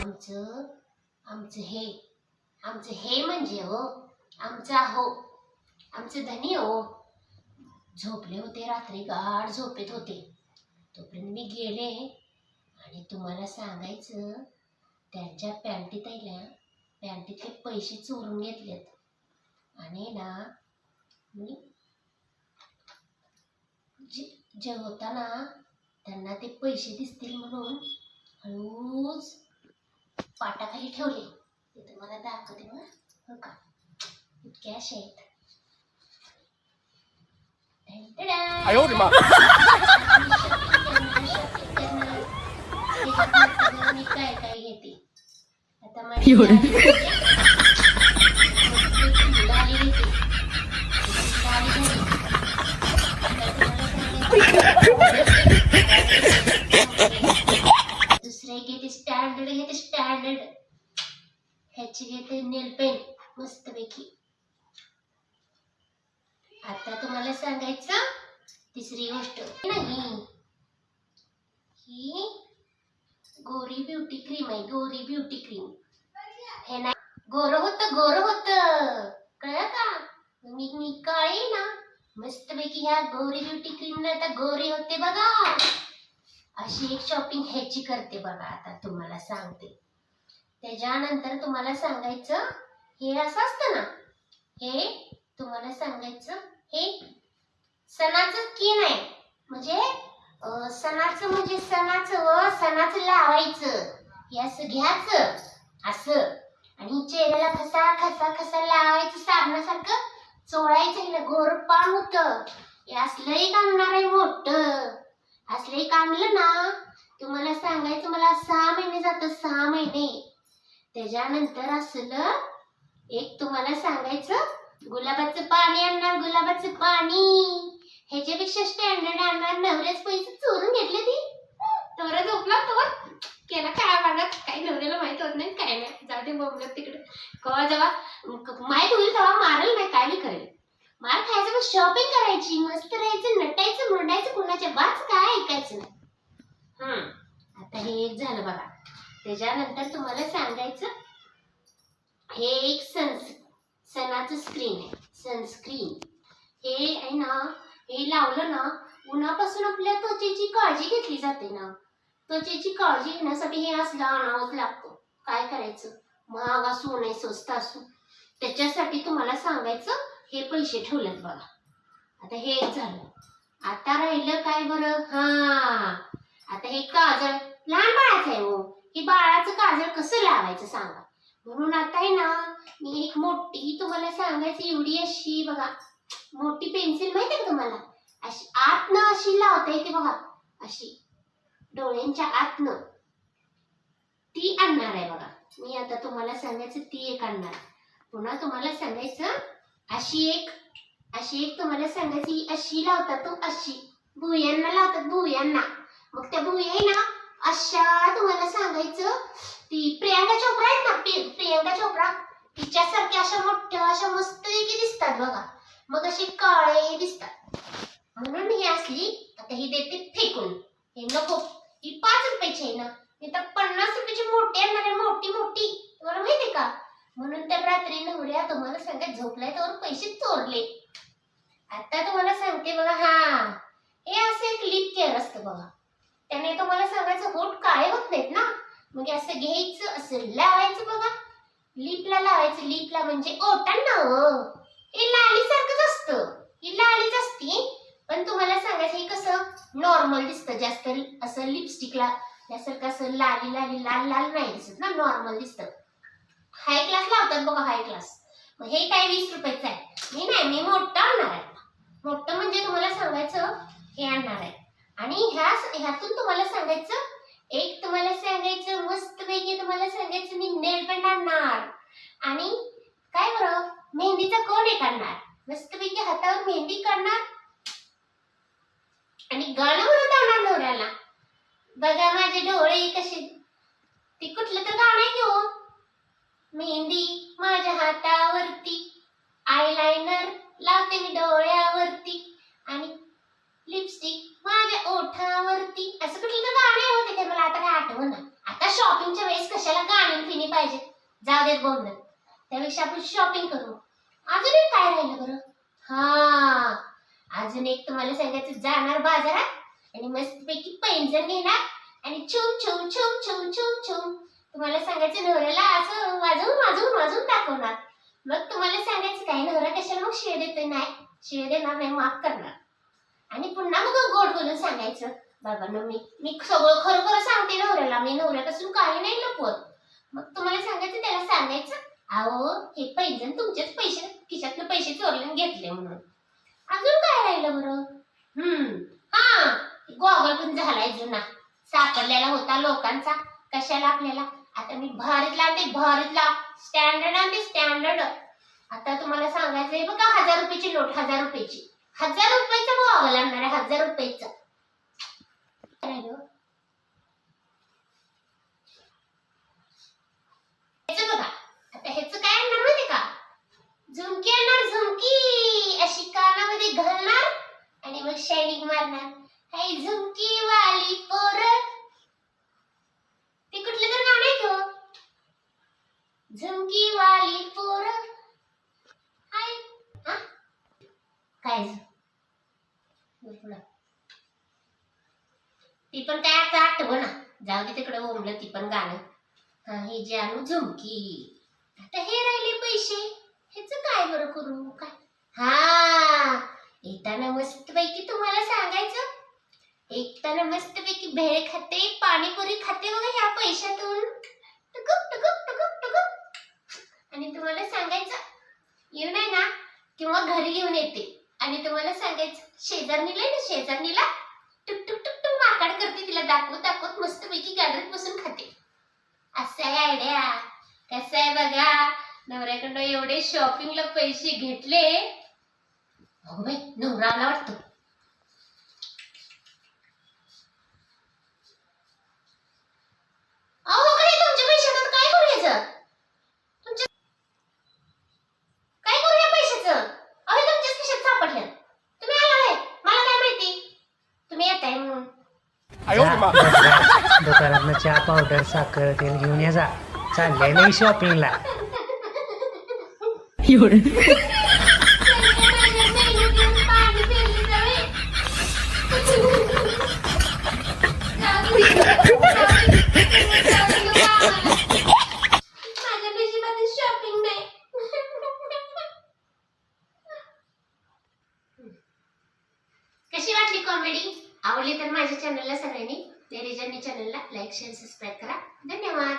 आमचं आमचं हे आमचं हे म्हणजे हो आमचा हो आमचं धनी हो. झोपले होते रात्री गाढ झोपेत होते. तोपर्यंत मी गेले आणि तुम्हाला सांगायचं त्यांच्या पॅन्टीत आल्या पॅन्टीतले पैसे चोरून घेतलेत. आणि ना मी जे जेवताना त्यांना ते पैसे दिसतील म्हणून हळूच पाटाखाली ठेवले. ते तुम्हाला दाखवते मग हो का? इतके असे आहेत. काय काय घेते? आता माझ्या तुम्हाला सांगायचं? तिसरी गोष्ट नाही. ही गोरी ब्युटी क्रीम आहे. गोरी ब्युटी क्रीम हे ना गोर होत गोर होत. कळलं का? मी मी काळी ना. मस्तपैकी ह्या गोरी ब्युटी क्रीम ना आता गोरी होते बघा. अशी एक शॉपिंग ह्याची करते बघा आता तुम्हाला सांगते. त्याच्यानंतर तुम्हाला सांगायचं हे असं असतं ना. हे तुम्हाला सांगायचं हे सणाचं किन आहे. म्हणजे सणाचं म्हणजे सणाचं व सणाचं लावायचं. हे असं घ्यायचं असं. आणि चेहऱ्याला खसा खसा खसा लावायचं साबणासारखं चोळायचं ना गोर पान होत. हे असलंही आणणार आहे मोठ. असलंही एक आणलं ना तुम्हाला सांगायचं मला सहा महिने जात सहा महिने. त्याच्यानंतर असलं एक तुम्हाला सांगायचं गुलाबाचं पाणी आणणार गुलाबाचं पाणी. ह्याच्यापेक्षा स्टँडर्ड आणणार नवऱ्याच पैसे चोरून घेतले ती. नवरा झोपला तो केला काय बघा काही नवऱ्याला माहीत होत नाही काय नाही. जाऊ दे बोबलत तिकडे. कवा जेव्हा माहीत होईल तेव्हा मारल नाही काय बी करेल. मार खायचं पण शॉपिंग करायची मस्त राहायचं नटायचं मुरडायचं कुणाच्या बाच काय ऐकायचं नाही. हम्म. आता हे एक झालं बघा. त्याच्यानंतर तुम्हाला सांगायचं हे एक सन्स सणाचं स्क्रीन आहे. सनस्क्रीन हे आहे ना हे लावलं ना उन्हापासून आपल्या त्वचेची काळजी घेतली जाते ना. त्वचेची काळजी घेण्यासाठी हे असलं आणावंच लागतं. काय करायचं? महाग असू नाही स्वस्त असू. त्याच्यासाठी तुम्हाला सांगायचं हे पैसे ठेवलेत बघा. आता हे झालं. आता राहिलं काय बरं? हा. आता हे काजळ. लहान बाळाचं आहे हो. हे बाळाचं काजळ कसं लावायचं सांगा. म्हणून आता आहे ना मी एक मोठी तुम्हाला सांगायची एवढी अशी बघा मोठी पेन्सिल माहिती का तुम्हाला? अशी आतनं अशी लावता येते बघा अशी. डोळ्यांच्या आतनं. ती आणणार आहे बघा. मी आता तुम्हाला सांगायचं ती एक आणणार. पुन्हा तुम्हाला सांगायचं अशी एक अशी एक तुम्हाला सांगायची अशी लावतात तो अशी. भुयांना लावतात भुयांना. मग त्या भुया आहे ना अशा तुम्हाला सांगायचं ती प्रियांका चोप्रा आहेत ना प्रि- प्रियंका चोप्रा तिच्यासारख्या अशा मोठ्या अशा मस्त दिसतात बघा. मग असे काळे दिसतात. म्हणून ही असली आता ही देते फेकून. हे नको. ही पाच रुपयाची आहे ना. मी तर पन्नास रुपयाची मोठी आणणार आहे. मोठी मोठी. तुम्हाला माहितीये का? म्हणून त्या रात्री नवऱ्या तुम्हाला सांगत झोपलाय त्यावर पैसे चोरले. आता तुम्हाला सांगते बघा हा. हे असं एक लिप केअर असतं बघा. त्याने तुम्हाला सांगायचं होठ काळे होत नाहीत ना. मग असं घ्यायचं असं लावायचं लिपला लावायचं. लिपला म्हणजे ओटांना हो हे लालीसारखंच असतं. ही लालीच असते. पण तुम्हाला सांगायचं हे कसं नॉर्मल दिसतं. जास्त असं लिपस्टिकला यासारखं असं लाली लाली लाल लाल नाही दिसत ना. नॉर्मल दिसतं. हाय क्लास लावतात बघा हाय क्लास मग हे काय वीस रुपयाचं आहे? मी नाही मी मोठं आणणार आहे. मोठं म्हणजे तुम्हाला सांगायचं हे आणणार आहे. आणि ह्या ह्यातून तुम्हाला सांगायचं एक तुम्हाला सांगायचं मस्त पैकी तुम्हाला सांगायचं मी नेल पेंट आणणार. आणि काय बरं मेहंदीचा कोण एक मस्त मस्तपैकी हातावर मेहंदी काढणार. आणि गाणं म्हणून आणणार नवऱ्याला. बघा माझे डोळे कसे ते कुठलं तर गाणं आहे घेऊ हो? मेहंदी माझ्या हातावरती आयलाइनर लावते मी डोळ्यावरती. आणि लिपस्टिक माझ्या असं कुठलं तर गाणं येवते का हो मला आता आठवण आता शॉपिंगच्या वेळेस कशाला गाणी फिनी पाहिजे? जाऊ देत बोंबलं त्यापेक्षा आपण शॉपिंग करू. अजून एक काय राहिलं बरं? हा. अजून एक तुम्हाला सांगायचं जाणार बाजारात. आणि मस्तपैकी पैंजण घेणार. आणि छुम छुम छुम छुम छुम छुम. तुम्हाला सांगायचं नवऱ्याला असं वाजवून वाजवून वाजवून दाखवणार. मग तुम्हाला सांगायचं काय नवरा कशाला मग शिव देतोय? नाही. शिव देणार नाही. माफ करणार. आणि पुन्हा मग गोड बोलून सांगायचं. बाबांनो मी मी सगळं खरोखर सांगते नवऱ्याला. मी नवऱ्यापासून काही नाही लपवत. मग तुम्हाला सांगायचं त्याला सांगायचं अहो हे पैंजण तुमचेच पैसे खिशातले पैसे चोरले घेतले म्हणून. अजून काय राहिलं बरं? हम्म. हा गॉगल पण झालाय जुना. सापडलेला होता लोकांचा. कशाला आपल्याला? आता मी भारतला आणते भारतला स्टँडर्ड आणते स्टँडर्ड आता तुम्हाला सांगायचंय बघा हजार रुपयाची नोट हजार रुपयाची. हजार रुपयाचा गॉगल लागणार आहे हजार रुपयाचा. राहिलं. ह्याचं बघा आता ह्याचं काय आणणार माहिती का? झुमकी आणणार झुमकी! अशी कानामध्ये घालणार आणि मग शायनिंग मारणार. हाय झुमकी वाली पोर. ते कुठलं तर गाणं आहे तो. झुमकी वाली पोर हाय काय? झ- ती पण काय आता आठव ना जाऊ दे तिकडे ओमलं ती पण गाणं. हा हे जानू झुमकी. आता हे राहिले पैसे. ह्याच काय बरं करू काय? हा येताना मस्तपैकी तुम्हाला सांगायचं. एकताना मस्तपैकी भेळ खाते पाणीपुरी खाते बघा ह्या पैशातून. टुकुक टुकुक टुकुक टुकुक. आणि तुम्हाला सांगायचं येऊन आहे ना किंवा घरी घेऊन येते. आणि तुम्हाला सांगायचं शेजारणीला ना शेजारणीला टुक टुक टुक टुक माकाड करते तिला दाखवत दाखवत मस्तपैकी गॅलरीत बसून खाते. असं आहे आयडिया कसं आहे बघा नवऱ्याकडनं एवढे शॉपिंगला पैसे घेतले. हो अगं बाई नवरा आला वाटतो. अहो तुमच्या पैशात काय करायचं याचं तुमच्या काय करू या पैशाचं अहो हे तुमच्याच खिशात सापडलं तुम्ही आला नाही मला काय माहिती तुम्ही येताय म्हणून दुकानात चहा पावडर साखर तेल घेऊन या जा. चाललंय नाही शॉपिंगला आवडली तर माझ्या चॅनलला सगळ्यांनी मेरी चॅनलला लाईक शेअर सबस्क्राईब करा. धन्यवाद.